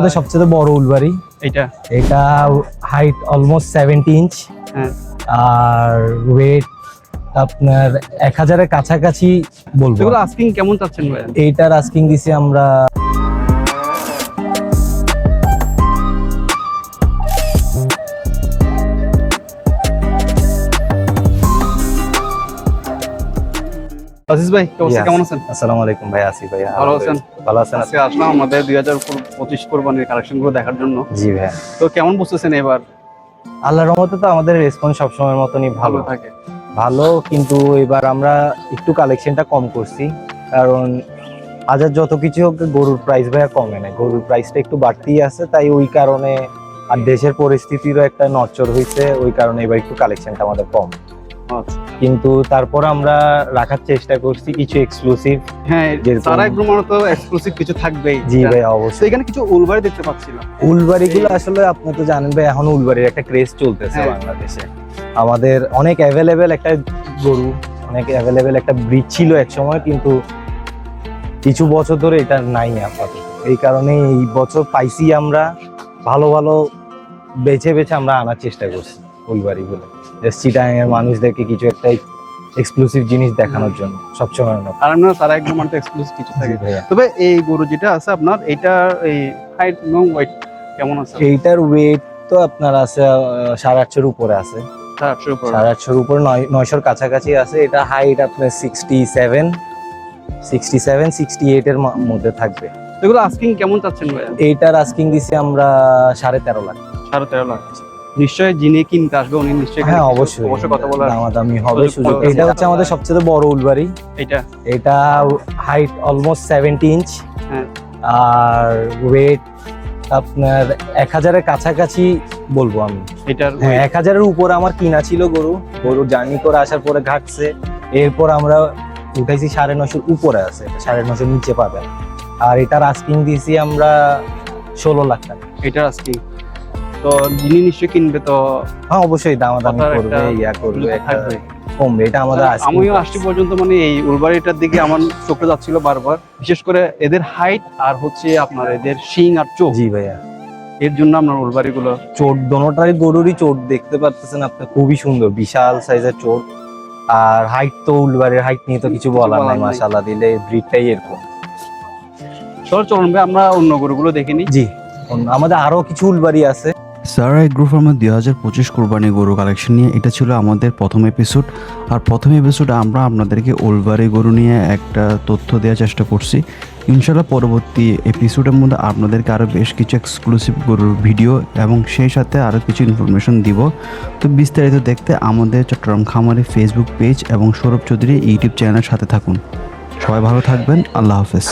আমাদের সবচেয়ে বড় উলবাড়ি। এটা এটা হাইট অলমোস্ট সেভেন্টি ইঞ্চ আর ওয়েট আপনার এক হাজারের কাছাকাছি বলব। আস্কিং কেমন চাচ্ছেন ভাই এইটার আস্কিং দিছি আমরা আজিজ ভাই. কেমন আছেন? আসসালামু আলাইকুম ভাই আসি ভাই ভালো আছেন? ভালো আছেন আজকে আসলাম আমাদের দুই হাজার পঁচিশ কোরবানির কালেকশনগুলো দেখার জন্য। জি ভাই তো কেমন বুঝতেছেন এবার? আল্লাহর রহমতে তো আমাদের রেসপন্স সবসময়ের মতনই ভালো। থাকে। ভালো কিন্তু এবার আমরা একটু কালেকশনটা কম করছি। কারণ হাজার যত কিছু হোক গরুর প্রাইস ভাইয়া কমে না গরুর প্রাইসটা একটু বাড়তেই আছে তাই ওই কারণে আর দেশের পরিস্থিতিরও একটা নড়চড় হয়েছে ওই কারণে এবার একটু কালেকশনটা আমাদের কম। কিন্তু তারপর আমরা রাখার চেষ্টা করছি কিছু এক্সক্লুসিভ হ্যাঁ যেরকম- সারা গ্রুমার তো এক্সক্লুসিভ কিছু থাকবেই। জি ভাই অবশ্যই। এখানে কিছু উলবাড়ি দেখতে পাচ্ছিলাম। উলবাড়ি গুলো আসলে আপনি তো জানেন ভাই এখন উলবাড়ির একটা ক্রেজ চলতেছে হ্যাঁ। বাংলাদেশে। আমাদের অনেক অ্যাভেলেবেল একটা গরু অনেক অ্যাভেলেবেল একটা ব্রিজ ছিল এক সময় কিন্তু কিছু বছর ধরে এটা নাই আপাতত। এই কারণে এই বছর পাইছি আমরা ভালো ভালো বেছে বেছে আমরা আনার চেষ্টা করছি। উলবাড়িগুলো চিটাং এর মানুষদেরকে কিছু একটা এক্সক্লুসিভ জিনিস দেখানোর জন্য সবসময় না আর আমরা সারা গ্রুমার তো এক্সক্লুসিভ কিছু থাকে। তবে এই গরু যেটা আছে আপনার এটা এই হাইট এবং ওয়েট কেমন আছে? এইটার ওয়েট তো আপনার আছে সাড়ে আটশোর উপরে আছে। সাড়ে আটশোর উপর। নয়শোর কাছাকাছি আছে। এটা হাইট আপনার sixty seven sixty seven sixty এইটের মধ্যে থাকবে। এগুলো আস্কিং কেমন চাচ্ছেন ভাই এইটার আস্কিং দিছি আমরা সাড়ে তেরো লাখ। সাড়ে তেরো লাখ। নিশ্চয়ই যিনি কিনতে আসবে উনি নিশ্চয়ই হ্যাঁ অবশ্যই। অবশ্যই কথা বলার দামাদামি হবে সুযোগ এটা হচ্ছে আমাদের সবচেয়ে বড় উলবাড়ি। এটা? এটা হাইট অলমোস্ট সেভেন্টি ইঞ্চ। আর ওয়েট আপনার এক হাজারের কাছাকাছি বলব আমি। এটার হ্যাঁ এক হাজারের উপরে আমার কিনা ছিল গরু। গরু জার্নি করে আসার পরে ঘাটছে। এরপর আমরা উঠাইছি সাড়ে নশোর উপরে আছে। সাড়ে নশোর নিচে পাবেন আর এটার আস্কিং দিয়েছি আমরা ষোলো লাখ টাকা। এটার আস্কিং তো যিনি নিশ্চয়ই কিনবে তো হ্যাঁ অবশ্যই দামাদামি করবে ইয়া করবে থাকবে। কমবে এটা আমাদের আমিও আসছি পর্যন্ত মানে এই উলবাড়িটার দিকে আমার চোখে যাচ্ছিল বারবার। বিশেষ করে এদের হাইট আর হচ্ছে আপনার এদের শিং আর চোখ। জি ভাইয়া। এর জন্য আপনার উলবাড়ি গুলো চোট দোনোটারই গরুরই চোট দেখতে পারতেছেন আপনি খুবই সুন্দর বিশাল সাইজের চোট। আর হাইট তো উলবাড়ির হাইট নিয়ে তো কিছু বলার নাই। মাশাআল্লাহ দিলে ব্রিডটাই এরকম। চল চলুন ভাই আমরা অন্য গরুগুলো দেখে নিই। জি আমাদের আরও কিছু উলবাড়ি আছে। সারা গ্রুপ ফার্মের দুই হাজার পঁচিশ কোরবানি গরু কালেকশন নিয়ে, এটা ছিল আমাদের প্রথম এপিসোড আর প্রথম এপিসোডে আমরা আপনাদেরকে ওলবারি গরু নিয়ে একটা তথ্য দেওয়ার চেষ্টা করছি। ইনশাল্লাহ পরবর্তী এপিসোডের মধ্যে আপনাদেরকে আরও বেশ কিছু এক্সক্লুসিভ গরুর ভিডিও এবং সেই সাথে আরও কিছু ইনফরমেশন দিব। তো বিস্তারিত দেখতে আমাদের চট্টগ্রাম খামারে ফেসবুক পেজ এবং সৌরভ চৌধুরী ইউটিউব চ্যানেলের সাথে থাকুন। সবাই ভালো থাকবেন, আল্লাহ হাফেজ।